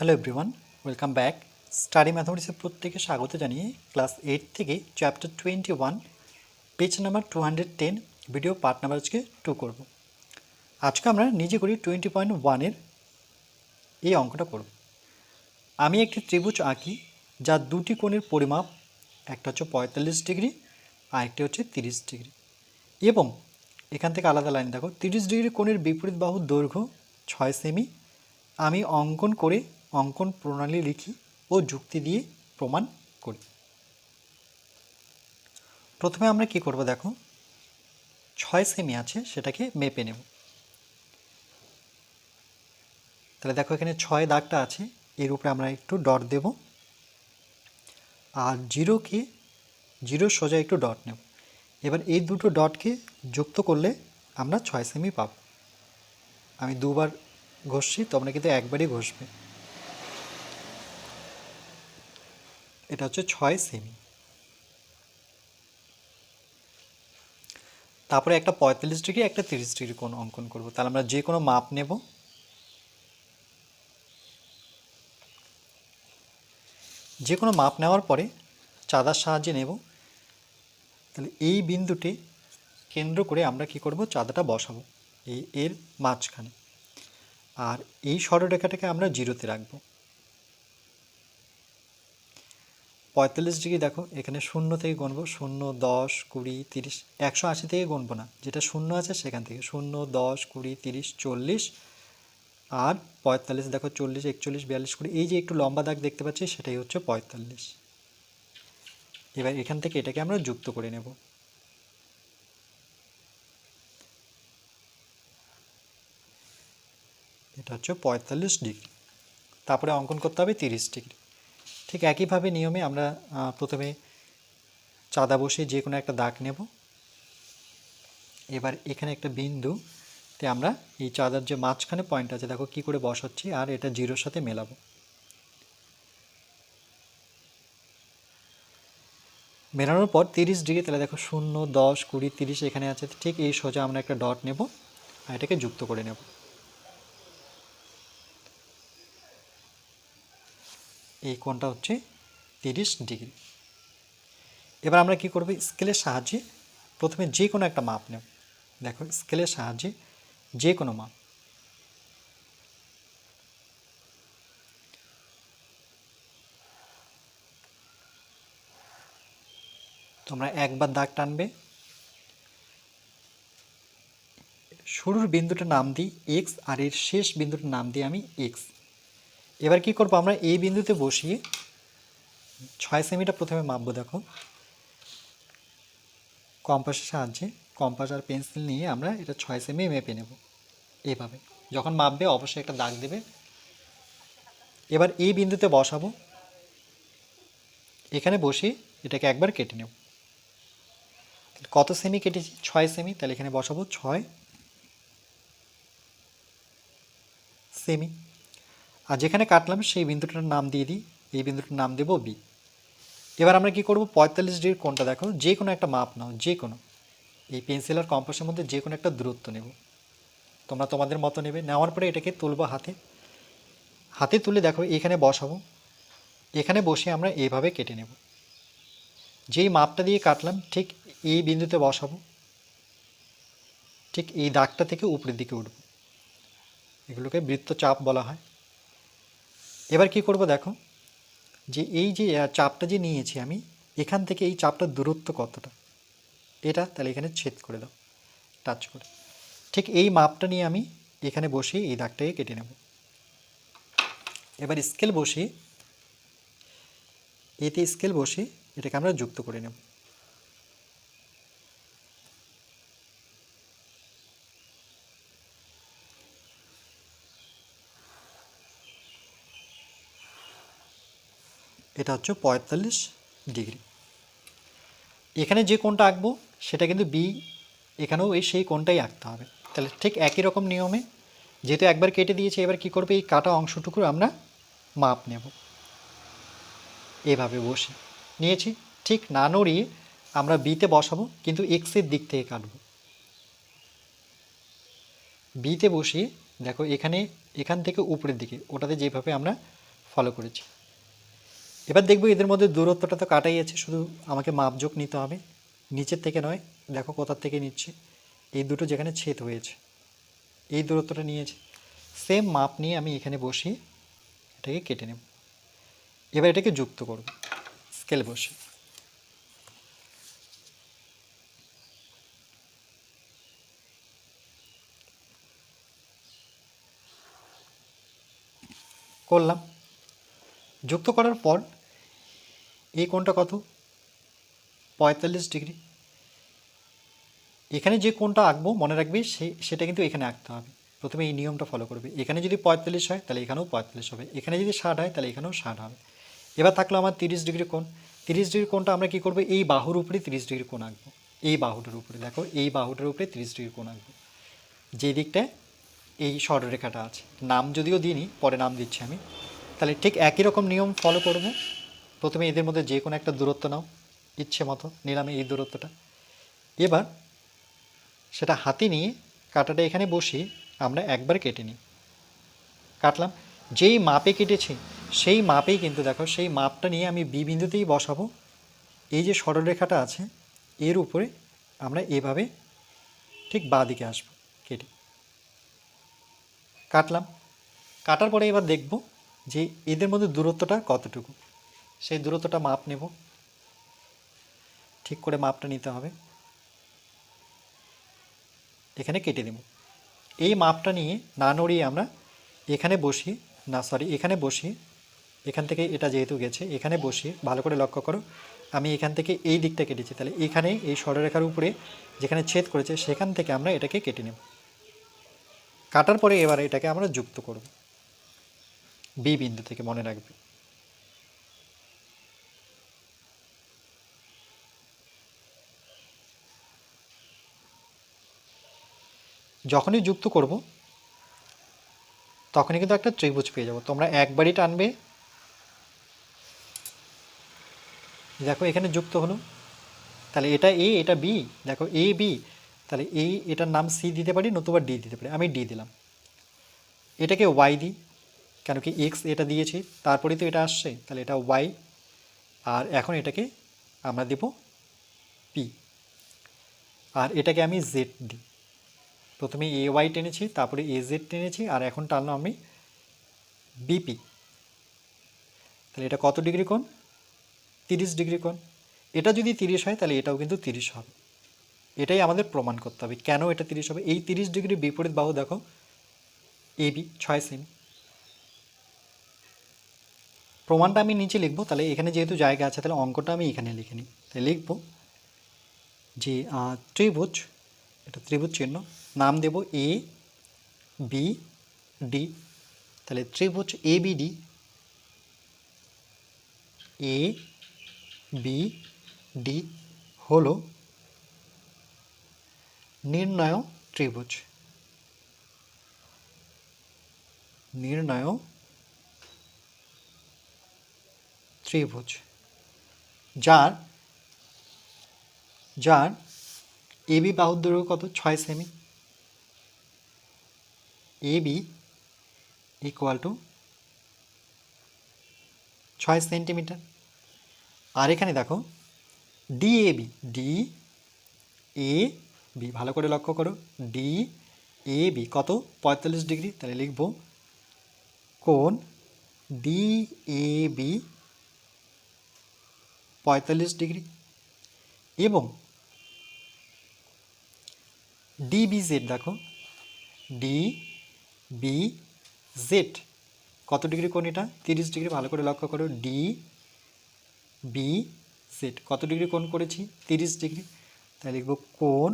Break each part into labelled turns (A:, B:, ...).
A: Hello everyone welcome back study ম্যাথমেটিক্সের প্রত্যেকে স্বাগত জানিয়ে ক্লাস এইট থেকে chapter twenty one page number two hundred ten video part number আজকে two করব। আজকে আমরা নিজে করি টোয়েন্টি পয়েন্ট ওয়ানের এই অঙ্কটা করব। আমি একটি ত্রিভুজ আঁকি যার দুটি কোণের পরিমাপ, একটা হচ্ছে পঁয়তাল্লিশ ডিগ্রি, আর একটি হচ্ছে তিরিশ ডিগ্রি। এবং এখান থেকে আলাদা লাইন দেখো, তিরিশ ডিগ্রি কোণের বিপরীত বাহুর দৈর্ঘ্য ছয় সেমি। আমি অঙ্কন করে অঙ্কন প্রণালী লিখি ও যুক্তি দিয়ে প্রমাণ করি। প্রথমে আমরা কি করব দেখো? ছয় সেমি আছে, সেটাকে মেপে নেব। তাহলে দেখো এখানে ছয় দাগটা আছে, এর উপরে আমরা একটু ডট দেব। আর জিরোকে, জিরো সোজা একটু ডট নেব। এবার এই দুটো ডটকে যুক্ত করলে আমরা ছয় সেমি পাব। আমি দুবার ঘষছি, তোমরা কিন্তু একবারই ঘষবে। এটা হচ্ছে ছয় সেমি। তারপরে একটা পঁয়তাল্লিশ ডিগ্রি, একটা তিরিশ ডিগ্রি কোণ অঙ্কন করব। তাহলে আমরা যে কোনো মাপ নেব। যে কোনো মাপ নেওয়ার পরে চাঁদার সাহায্যে নেব। তাহলে এই বিন্দুটি কেন্দ্র করে আমরা কি করব? চাঁদাটা বসাবো এই এর মাঝখানে। আর এই সরলরেখাটাকে আমরা জিরোতে রাখব। পঁয়তাল্লিশ ডিগ্রি দেখো, এখানে শূন্য থেকে গুনবো, শূন্য, দশ, কুড়ি, তিরিশ, একশো আশি থেকে গুনবো না। যেটা শূন্য আছে সেখান থেকে, শূন্য, দশ, কুড়ি, তিরিশ, চল্লিশ আর পঁয়তাল্লিশ, দেখো চল্লিশ, একচল্লিশ, বিয়াল্লিশ, কুড়ি, এই যে একটু লম্বা দাগ দেখতে পাচ্ছি, সেটাই হচ্ছে পঁয়তাল্লিশ। এবার এখান থেকে এটাকে আমরা যুক্ত করে নেব। এটা হচ্ছে পঁয়তাল্লিশ ডিগ্রি। তারপরে অঙ্কন করতে হবে তিরিশ ডিগ্রি। ঠিক একইভাবে নিয়মে আমরা প্রথমে চাঁদা বসে যে কোনো একটা দাগ নেব। এবার এখানে একটা বিন্দু তে আমরা এই চাঁদার যে মাঝখানে পয়েন্ট আছে, দেখো কি করে বসাচ্ছি, আর এটা জিরোর সাথে মেলাবো। মেলানোর পর তিরিশ ডিগ্রি, তাহলে দেখো শূন্য, দশ, কুড়ি, তিরিশ এখানে আছে, ঠিক এই সোজা আমরা একটা ডট নেব, আর এটাকে যুক্ত করে নেব। এই কোণটা হচ্ছে তিরিশ ডিগ্রি। এবার আমরা কি করব? স্কেলের সাহায্যে প্রথমে যে কোনো একটা মাপ নেব। দেখো, স্কেলের সাহায্যে যে কোনো মাপ। তোমরা একবার দাগ টানবে। শুরুর বিন্দুটার নাম দিই এক্স আর এর শেষ বিন্দুটার নাম দিই আমি এক্স এবার কি করব? আমরা এই বিন্দুতে বসিয়ে ছয় সেমিটা প্রথমে মাপবো, দেখো। কম্পাসের সাহায্যে কম্পাস আর পেন্সিল নিয়ে আমরা এটা ছয় সেমি মেপে নেব এইভাবে যখন মাপবে, অবশ্যই একটা দাগ দেবে। এবার এই বিন্দুতে বসাবো। এখানে বসে এটাকে একবার কেটে নেব। কত সেমি কেটেছি? ছয় সেমি। তাহলে এখানে বসাবো ছয় সেমি। আর যেখানে কাটলাম সেই বিন্দুটার নাম দিয়ে দিই, এই বিন্দুটার নাম দেবো বি এবার আমরা কি করব? পঁয়তাল্লিশ ডিগ্রির কোনটা দেখো, যে কোনো একটা মাপ নাও, যে কোনো। এই পেন্সিল আর কম্পাসের মধ্যে যে কোনো একটা দূরত্ব নেব। তোমরা তোমাদের মতো নেবে। নেওয়ার পরে এটাকে তুলবো হাতে। হাতে তুলে দেখো, এখানে বসাবো। এখানে বসে আমরা এইভাবে কেটে নেব। যেই মাপটা দিয়ে কাটলাম, ঠিক এই বিন্দুতে বসাবো। ঠিক এই দাগটা থেকে উপরের দিকে উঠব। এগুলোকে বৃত্তচাপ বলা হয়। এবার কি করব দেখো? যে এই যে চাপটা যে নিয়েছি আমি, এখান থেকে এই চাপটার দূরত্ব কতটা? এটা তাহলে এখানে ছেদ করে দাও টাচ করে। ঠিক এই মাপটা নিয়ে আমি এখানে বসে এই দাগটাকে কেটে নেব। এবার স্কেল বসিয়ে, এতে স্কেল বসে এটাকে আমরা যুক্ত করে নেব। এটা হচ্ছে পঁয়তাল্লিশ ডিগ্রি। এখানে যে কোণটা আঁকবো, সেটা কিন্তু বি এখানেও এই সেই কোণটাই আঁকতে হবে। তাহলে ঠিক একই রকম নিয়মে যেহেতু একবার কেটে দিয়েছে, এবার কি করবে? এই কাটা অংশটুকু আমরা মাপ নেব। এভাবে বসে। নিয়েছি। ঠিক না নড়িয়ে আমরা বিতে বসাবো, কিন্তু এক্সের দিক থেকে কাটবো। বিতে বসিয়ে, দেখো এখানে, এখান থেকে উপরের দিকে, ওটাতে যেভাবে আমরা ফলো করেছি। এবার দেখব এদের মধ্যে দূরত্বটা তো কাটাই আছে শুধু আমাকে মাপযোগ নিতে হবে। নিচের থেকে নয়, দেখো কোথার থেকে নিচ্ছে। এই দুটো যেখানে ছেদ হয়েছে, এই দূরত্বটা নিয়েছে। সেম মাপ নিয়ে আমি এখানে বসিয়ে এটাকে কেটে নেব। এবার এটাকে যুক্ত করব স্কেল বসে করলাম। যুক্ত করার পর এই কোণটা কত? পঁয়তাল্লিশ ডিগ্রি। এখানে যে কোণটা আঁকবো, মনে রাখবে, সে, সেটা কিন্তু এখানে আঁকতে হবে। প্রথমে এই নিয়মটা ফলো করবে। এখানে যদি পঁয়তাল্লিশ হয়, তাহলে এখানেও পঁয়তাল্লিশ হবে। এখানে যদি ষাট হয়, তাহলে এখানেও ষাট হবে। এবার থাকল আমার তিরিশ ডিগ্রি কোণ। তিরিশ ডিগ্রি কোণটা আমরা কী করব? এই বাহুর উপরে তিরিশ ডিগ্রি কোণ আঁকবো। এই বাহুটার উপরে, দেখো, এই বাহুটার উপরে তিরিশ ডিগ্রি কোণ আঁকবো। যে দিকটায় এই সরলরেখাটা আছে। নাম যদিও দিইনি, পরে নাম দিচ্ছি আমি। তাহলে ঠিক একই রকম নিয়ম ফলো করব। প্রথমে এদের মধ্যে যে কোনো একটা দূরত্ব নাও, ইচ্ছে মতো, নিলাম এই দূরত্বটা। এবার সেটা হাতি নিয়ে কাটাটা এখানে বসিয়ে আমরা একবার কেটে নিই। কাটলাম। যেই মাপে কেটেছি, সেই মাপেই কিন্তু দেখো, সেই মাপটা নিয়ে আমি বি বিন্দুতেই বসাবো। এই যে সরলরেখাটা আছে, এর উপরে আমরা এভাবে ঠিক বাঁ দিকে আসব, কেটে। কাটলাম। কাটার পরে এবার দেখব যে এদের মধ্যে দূরত্বটা কতটুকু। সেই দূরত্বটা মাপ নেব। ঠিক করে মাপটা নিতে হবে। এখানে কেটে দেব এই মাপটা নিয়ে না নড়িয়ে আমরা এখানে বসি, না সরি এখানে বসি। এখান থেকে এটা যেহেতু গেছে, এখানে বসি। ভালো করে লক্ষ্য করো। আমি এখান থেকে এই দিকটা কেটেছি। তাহলে এখানে এই সরলরেখার উপরে যেখানে ছেদ করেছে, সেখান থেকে আমরা এটাকে কেটে নেব। কাটার পরে এবার এটাকে আমরা যুক্ত করব। বি বিন্দু থেকে মনে রাখবে। যখনই যুক্ত করব, তখনই কিন্তু একটা ত্রিভুজ পেয়ে যাব। তোমরা একবারই টানবে। দেখো, এখানে যুক্ত হলো। তাহলে এটা এ এটা বি দেখো এ বি তাহলে এই এটার নাম সি দিতে পারি, নতুবা ডি দিতে পারি। আমি ডি দিলাম। এটাকে ওয়াই দিই, কেন কি এক্স এটা দিয়েছি, তারপরেই তো এটা আসছে। তাহলে এটা ওয়াই আর এখন এটাকে আমরা দেব পি আর এটাকে আমি জেড দিই। প্রথমে এ ওয়াই টেনেছি, তারপরে এ জেড টেনেছি, আর এখন টানলাম আমি বিপি। তাহলে এটা কত ডিগ্রি কোণ? তিরিশ ডিগ্রি কোণ। এটা যদি তিরিশ হয়, তাহলে এটাও কিন্তু তিরিশ হবে। এটাই আমাদের প্রমাণ করতে হবে, কেন এটা তিরিশ হবে? এই তিরিশ ডিগ্রি বিপরীত বাহু দেখো, এ বি, ছয় সেমি। প্রমাণটা আমি নিচে লিখব, তাহলে এখানে যেহেতু জায়গা আছে, তাহলে অঙ্কটা আমি এখানে লিখে নিই। তাহলে লিখব যে ত্রিভুজ এটা ত্রিভুজ চিহ্ন। নাম দেব এ বি ডি তাহলে ত্রিভুজ A B D A B D হলো নির্ণয় ত্রিভুজ। নির্ণয় ত্রিভুজ। যার যার এবি বাহুর দৈর্ঘ্য কত? ছয় সেমি এবি ইকুয়াল টু ছয় সেন্টিমিটার আর এখানে দেখো D A B D A B ভালো করে লক্ষ্য করো ডি এ বি কত? পঁয়তাল্লিশ ডিগ্রি, তাহলে লিখব কোণ ডি এ বি পঁয়তাল্লিশ ডিগ্রি। এবং ডি বি জেড দেখো। ডি বি জেড কত ডিগ্রি কোণ এটা? তিরিশ ডিগ্রি, ভালো করে লক্ষ্য করো। ডি বি জেড কত ডিগ্রি কোণ করেছি? তিরিশ ডিগ্রি। তাই লিখব কোণ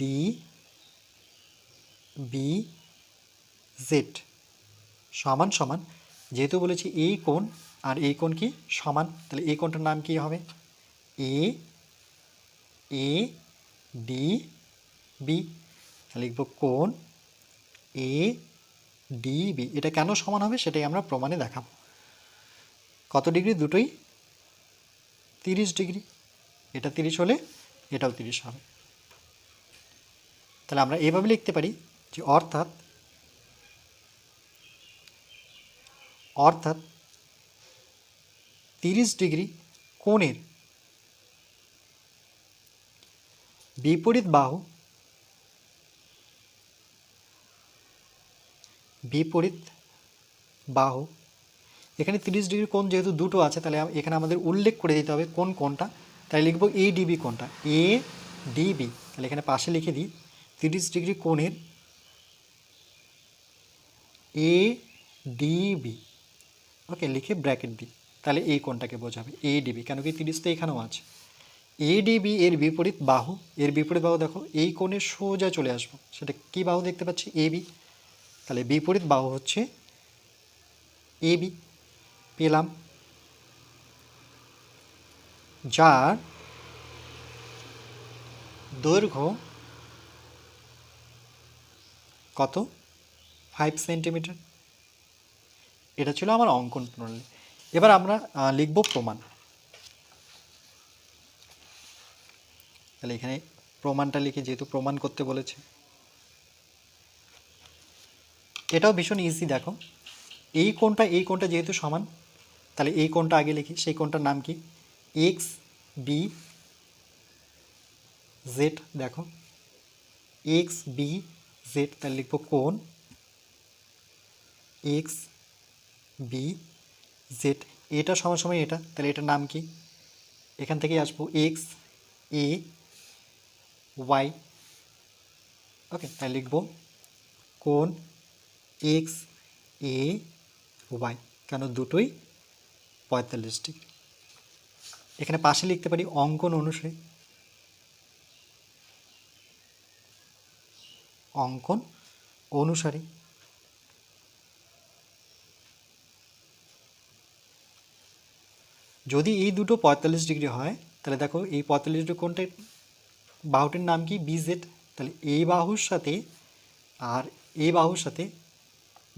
A: ডি বি জেড সমান সমান। যেহেতু বলেছি এই কোণ, আর এই কোণ কি? সমান। তাহলে এই কোণটার নাম কি হবে? এ এ ডি বি লিখব কোণ এ ডি বি এটা কেন সমান হবে সেটাই আমরা প্রমাণে দেখাবো। কত ডিগ্রি? দুটোই। তিরিশ ডিগ্রি। এটা তিরিশ হলে এটাও তিরিশ হবে। তাহলে আমরা এভাবে লিখতে পারি যে অর্থাৎ অর্থাৎ তিরিশ ডিগ্রি কোণের বিপরীত বাহু বিপরীত বাহু। এখানে তিরিশ ডিগ্রি কোণ যেহেতু দুটো আছে, তাহলে এখানে আমাদের উল্লেখ করে দিতে হবে কোন কোণটা। তাই লিখব এ ডিবি কোণটা। এ ডিবি তাহলে এখানে পাশে লিখে দিই। তিরিশ ডিগ্রি কোণের এ ডিবি ওকে, লিখে ব্র্যাকেট দিই। তাহলে এই কোণটাকে বোঝাবে। এ ডিবি কেন কি তিরিশ তো এখানেও আছে। এ ডিবি এর বিপরীত বাহু। এর বিপরীত বাহু দেখো, এই কোণে সোজা চলে আসব। সেটা কি বাহু দেখতে পাচ্ছি? এ বি তাহলে বিপরীত বাহু হচ্ছে এ বি। পেলাম। যার দৈর্ঘ্য কত? ফাইভ সেন্টিমিটার এটা ছিল আমার অঙ্কন প্রণালী। এবার আমরা লিখব প্রমাণ। তাহলে এখানে প্রমাণটা লিখে, যেহেতু প্রমাণ করতে বলেছে। এটাও ভীষণ ইজি দেখো। এই কোণটা এই কোণটা যেহেতু সমান, তাহলে এই কোণটা আগে লিখি, সেই কোণটার নাম কি? এক্স বি জেড দেখো। এক্স বি জেড তাহলে লিখব কোণ। এক্স বি জেড এটা সমান সময় এটা, তাহলে এটার নাম কি? এখান থেকেই আসব এক্স এ ওয়াই ওকে তাহলে লিখব কোণ এক্স, এ, ওয়াই। কেন? দুটোই পঁয়তাল্লিশ ডিগ্রি। এখানে পাশে লিখতে পারি অঙ্কন অনুসারে। অঙ্কন অনুসারে। যদি এই দুটো পঁয়তাল্লিশ ডিগ্রি হয়, তাহলে দেখো এই পঁয়তাল্লিশ ডিগ্রি কোনটা? বাহুটির নাম কি? বিজেড তাহলে এই বাহুর সাথে আর এই বাহুর সাথে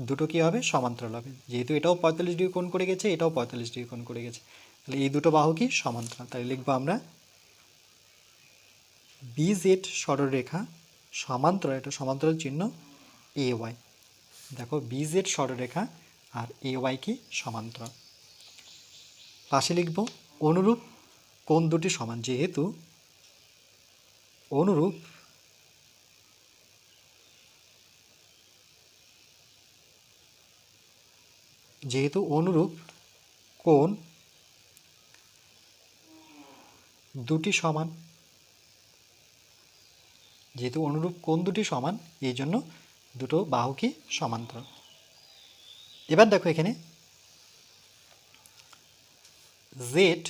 A: দুটো কী হবে? সমান্তরাল হবে। যেহেতু এটাও পঁয়তাল্লিশ ডিগ্রি কোণ করে গেছে, এটাও পঁয়তাল্লিশ ডিগ্রি কোণ করে গেছে। তাহলে এই দুটো বাহু কি? সমান্তরাল। তাহলে লিখব আমরা বিজেড সরলরেখা সমান্তরাল, এটা সমান্তরাল চিহ্ন এ ওয়াই দেখো বিজেড সরলরেখা আর এ ওয়াই কি? সমান্তরাল। পাশে লিখব অনুরূপ কোণ দুটি সমান। যেহেতু অনুরূপ যেহেতু অনুরূপ কোণ দুটি সমান, যেহেতু অনুরূপ কোণ দুটি সমান, এই জন্য দুটো বাহু কি এবার দেখো এখানে জেড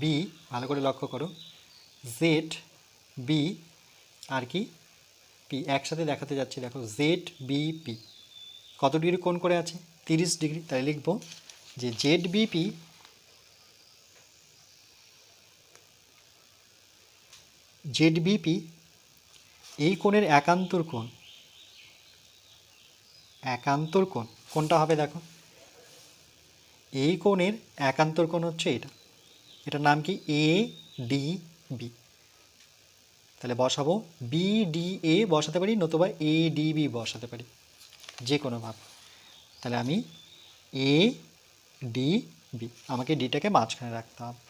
A: বি ভালো করে লক্ষ্য করো। জেড বি আর কি? পি একসাথে দেখাতে যাচ্ছি, দেখো জেড বি পি কত ডিগ্রি কোণ করে আছে? তিরিশ ডিগ্রি, তাই লিখব যে জেড বিপি জেড বিপি এই কোণের একান্তর কোণ একান্তর কোণ কোনটা হবে দেখো, এই কোণের একান্তর কোণ হচ্ছে এটা, এটার নাম কি? এ ডি বি তাহলে বসাবো বি ডি এ বসাতে পারি, নতুবা এ ডি বি বসাতে পারি, যে কোনো ভাব। তাহলে আমি এ ডি বি আমাকে ডিটাকে মাঝখানে রাখতে হবে।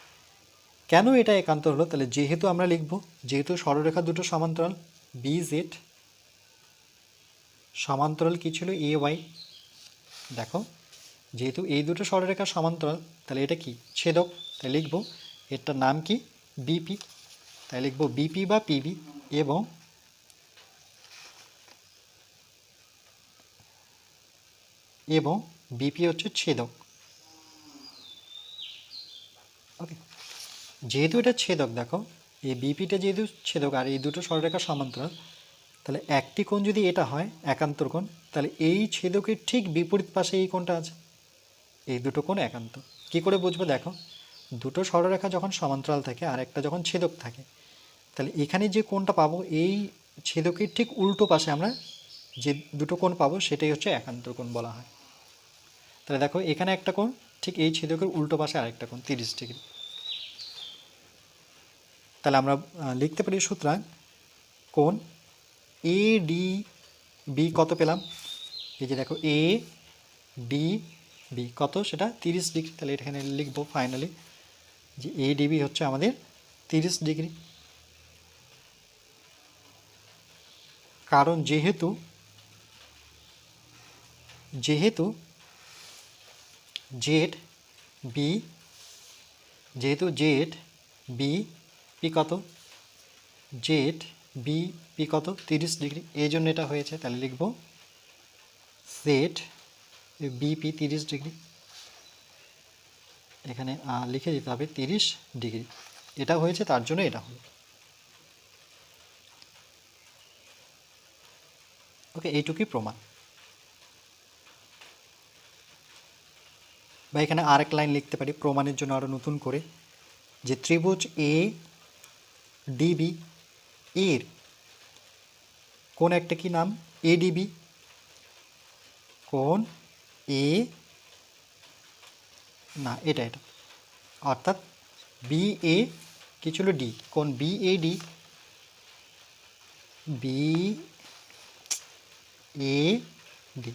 A: কেন এটা একান্ত হলো? তাহলে যেহেতু আমরা লিখব, যেহেতু সরলরেখা দুটো সমান্তরাল বি জেড সমান্তরাল কী ছিল? এ ওয়াই দেখো, যেহেতু এই দুটো সরলরেখা সমান্তরাল, তাহলে এটা কি? ছেদক। তাই লিখব এটার নাম কি? বিপি তাই লিখব বিপি বা পিবি এবং এবং বিপি হচ্ছে ছেদক। ওকে যেহেতু এটা ছেদক, দেখো, এই বিপিটা যেহেতু ছেদক আর এই দুটো সরলরেখা সমান্তরাল, তাহলে একটি কোণ যদি এটা হয়, একান্তর কোণ, তাহলে এই ছেদকের ঠিক বিপরীত পাশে এই কোণটা আছে। এই দুটো কোণ একান্ত। কি করে বুঝব, দেখো, দুটো সরলরেখা যখন সমান্তরাল থাকে আর একটা যখন ছেদক থাকে, তাহলে এখানে যে কোণটা পাবো, এই ছেদকের ঠিক উল্টো পাশে আমরা যে দুটো কোণ পাবো, সেটাই হচ্ছে একান্তর কোণ বলা হয়। তাহলে দেখো, এখানে একটা কোণ, ঠিক এই ছেদকের উল্টো পাশে আরেকটা কোণ, তিরিশ ডিগ্রি। তাহলে আমরা লিখতে পারি সুতরাং কোণ এ ডি বি কত পেলাম? এই যে দেখো, এ ডি বি কত? সেটা তিরিশ ডিগ্রি। তাহলে এখানে লিখব ফাইনালি যে এ ডিবি হচ্ছে আমাদের তিরিশ ডিগ্রি। কারণ যেহেতু যেহেতু জেড, বি, যেহেতু জেড, বি, পি কত? জেড, বি, পি কত? তিরিশ ডিগ্রি। এই জন্য এটা হয়েছে, তাহলে লিখব জেড বিপি তিরিশ ডিগ্রি। এখানে লিখে দিতে হবে তিরিশ ডিগ্রি। এটা হয়েছে, তার জন্য এটা হলো। ওকে, এইটুকুই প্রমাণ। বা এখানে আরেক লাইন লিখতে পারি, প্রমাণের জন্য আরও নতুন করে, যে ত্রিভুজ এ ডিবি এর কোন একটা কি নাম? এডিবি কোন? এ না, এটা এটা। অর্থাৎ বি এ কি ছিল ডি কোন B A D B A D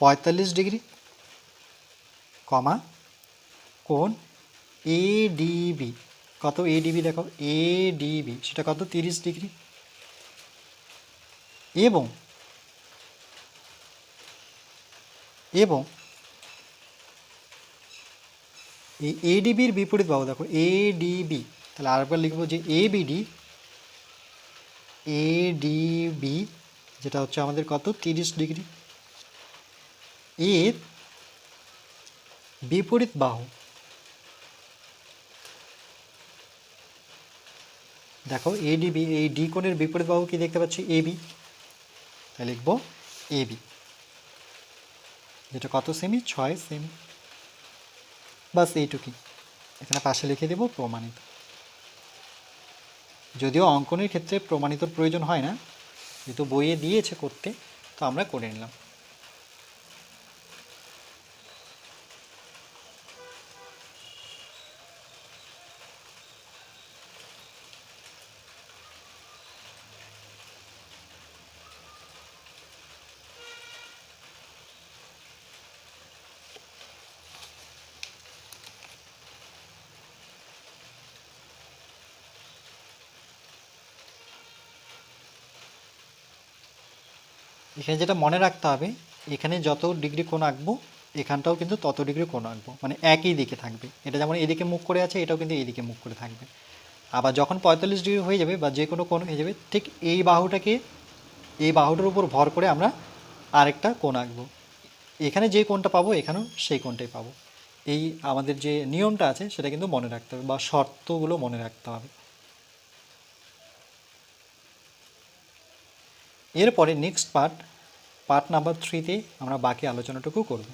A: পঁয়তাল্লিশ ডিগ্রি। কমা কোন এডিবি। কত এডিবি দেখো? এডিবি। সেটা কত? তিরিশ ডিগ্রি। এবং এবং এই এডিবির বিপরীত বাহু দেখো, এডিবি। তাহলে আরেকবার লিখব যে এবিডি, এডিবি, যেটা হচ্ছে আমাদের কত? তিরিশ ডিগ্রি। এর বিপরীত বাহু। দেখো এডিবি এই ডি কোণের বিপরীত বাহু কি দেখতে পাচ্ছি? এবি তাই লিখব এবি যেটা কত সেমি? ছয় সেমি। বাস এইটুকুই এখানে পাশে লিখে দেব প্রমাণিত। যদিও অঙ্কনের ক্ষেত্রে প্রমাণিত প্রয়োজন হয় না, যেহেতু বইয়ে দিয়েছে করতে, তো আমরা করে নিলাম। এখানে যেটা মনে রাখতে হবে, এখানে যত ডিগ্রি কোণ আঁকবো, এখানটাও কিন্তু তত ডিগ্রি কোণ আঁকবো। মানে একই দিকে থাকবে। এটা যেমন এদিকে মুখ করে আছে, এটাও কিন্তু এইদিকে মুখ করে থাকবে। আবার যখন পঁয়তাল্লিশ ডিগ্রি হয়ে যাবে বা যে কোনো কোণ হয়ে যাবে, ঠিক এই বাহুটাকে, এই বাহুটার উপর ভর করে আমরা আরেকটা কোণ আঁকবো। এখানে যে কোণটা পাবো, এখানেও সেই কোণটাই পাবো। এই আমাদের যে নিয়মটা আছে, সেটা কিন্তু মনে রাখতে হবে বা শর্তগুলো মনে রাখতে হবে। এরপরে নেক্সট পার্ট পার্ট নাম্বার থ্রিতে আমরা বাকি আলোচনাটুকু করব।